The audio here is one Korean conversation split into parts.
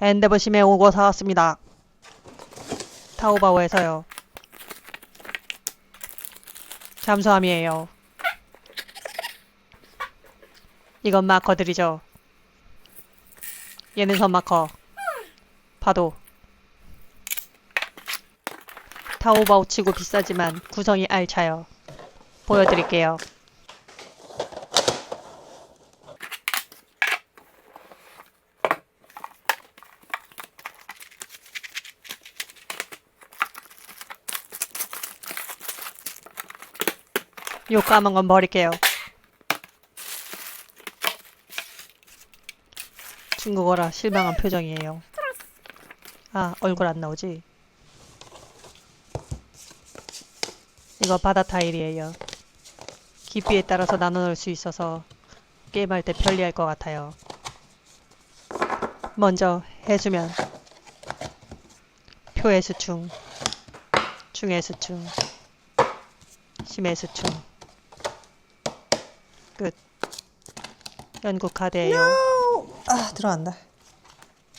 핸드버심에 오고 사왔습니다. 타오바오에서요. 잠수함이에요. 이건 마커들이죠. 얘는 선마커. 파도. 타오바오 치고 비싸지만 구성이 알차요. 보여드릴게요. 요 까만 건 버릴게요. 중국어라 실망한 표정이에요. 아, 얼굴 안 나오지? 이거 바다 타일이에요. 깊이에 따라서 나눠 놓을 수 있어서 게임할 때 편리할 것 같아요. 먼저 해수면 표해수충 중해수충 심해수충 끝 연구 카드예요. 아 들어간다.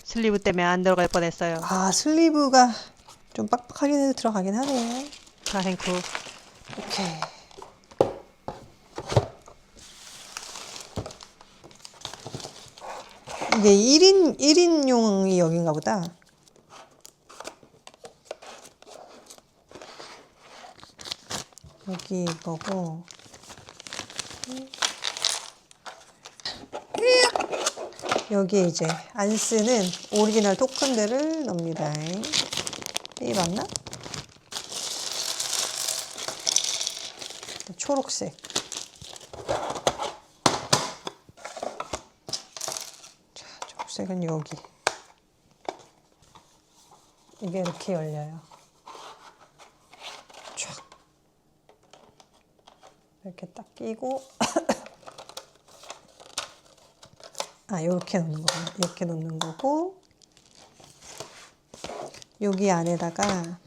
슬리브 때문에 안 들어갈 뻔했어요. 아 슬리브가 좀 빡빡하긴 해도 들어가긴 하네. 가행쿠 오케이. 이게 1인 1인용이 여긴가 보다. 여기 이거고. 여기에 이제 안 쓰는 오리지널 토큰들을 넣습니다. 이 맞나? 초록색. 자, 초록색은 여기. 이게 이렇게 열려요. 촥. 이렇게 딱 끼고. 아, 이렇게 놓는 거. 이렇게 놓는 거고. 여기 안에다가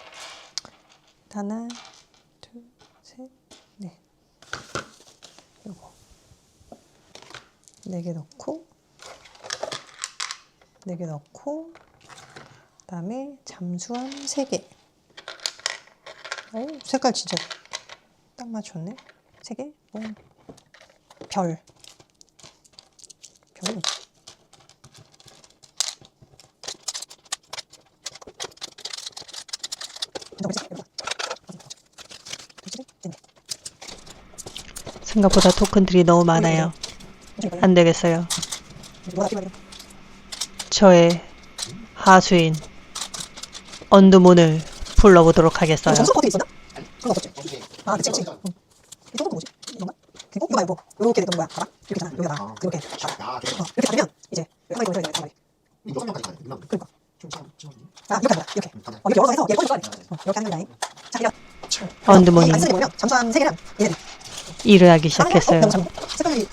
하나, 둘, 셋, 넷. 요거 네 개 넣고 네 개 넣고 그다음에 잠수함 세 개. 오, 색깔 진짜 딱 맞췄네. 세 개. 오. 별. 생각보다 토큰들이 너무 많아요. 안 되겠어요. 저의 하수인 언두문을 불러보도록 하겠어요. 아, 그치, 그치. 응. 이 정도는 뭐지? 이거 말고 이렇게 되는 거야. 봐봐. 이렇게 잖아 여기다가 이렇게 봐봐. 아, 그래. 어, 이렇게 닫으면 이제 가만히 걸어야 돼. 가만히. 이거 한 명까지 가야 돼. 이만. 그러니까. 좀 참, 좀. 아, 이렇게 하는 거야. 이렇게. 어, 이렇게 열어서 해서 얘 꺼내줄 거야. 어, 이렇게 하는 거야. 자, 이거. 언두머니 안 쓰는 게 뭐냐면 잠수함 세 개랑 얘네들. 일을 하기 어, 시작했어요. 너무 잘 색깔이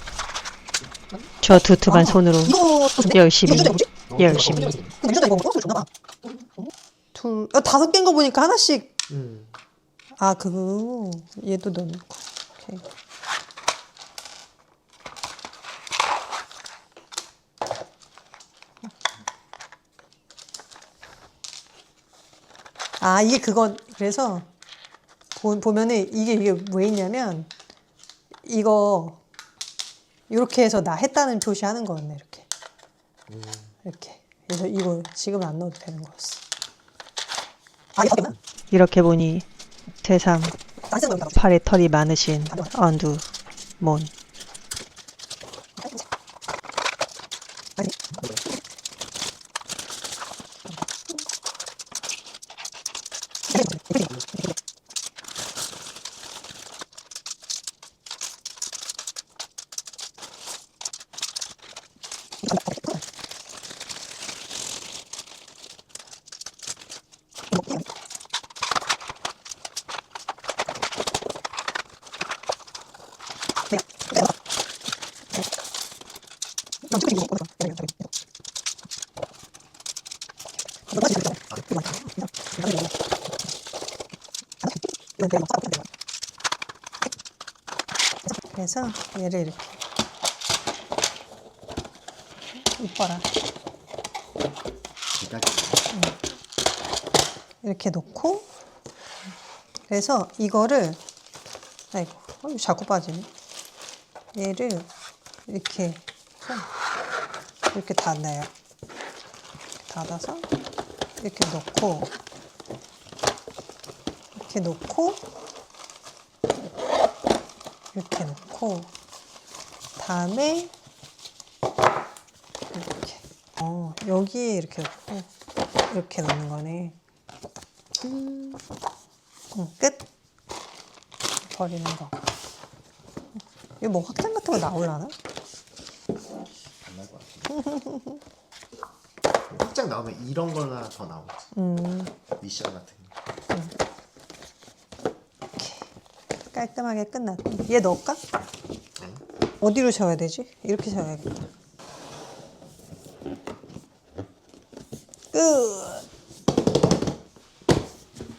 저 두툼한 손으로 이것도 좋네. 열심히 이거? 열심히 근데 유전자 이거 소스 줬나 봐. 둘, 어, 다섯 개인 거 보니까 하나씩. 음. 아, 그거. 얘도 넣고. 오케이. 아, 이게 그건, 그래서, 보, 보면은 이게, 이게 왜 있냐면, 이거, 이렇게 해서 나 했다는 표시하는 거였네, 이렇게. 이렇게. 그래서 이거 지금 안 넣어도 되는 거였어. 아, 이렇게 보니 세상 거니까. 팔에 털이 많으신 언두 몬 아니. 그래서 얘를 이렇게 이뻐라. 이렇게 놓고 그래서 이거를 아이고 어, 이거 자꾸 빠지네. 얘를 이렇게 이렇게 닫아요. 닫아서 이렇게 놓고 이렇게 놓고 이렇게 놓고 다음에 이렇게 어 여기에 이렇게 놓고 이렇게 놓는 거네 응, 끝. 버리는 거. 이거 뭐 확장 같은 거 나올라나? 확장 나오면 이런 거나 더 나오지. 음, 미션 같은 거. 깔끔하게 끝났네. 얘 넣을까? 아니? 어디로 세워야 되지? 이렇게 세워야겠다. 끝.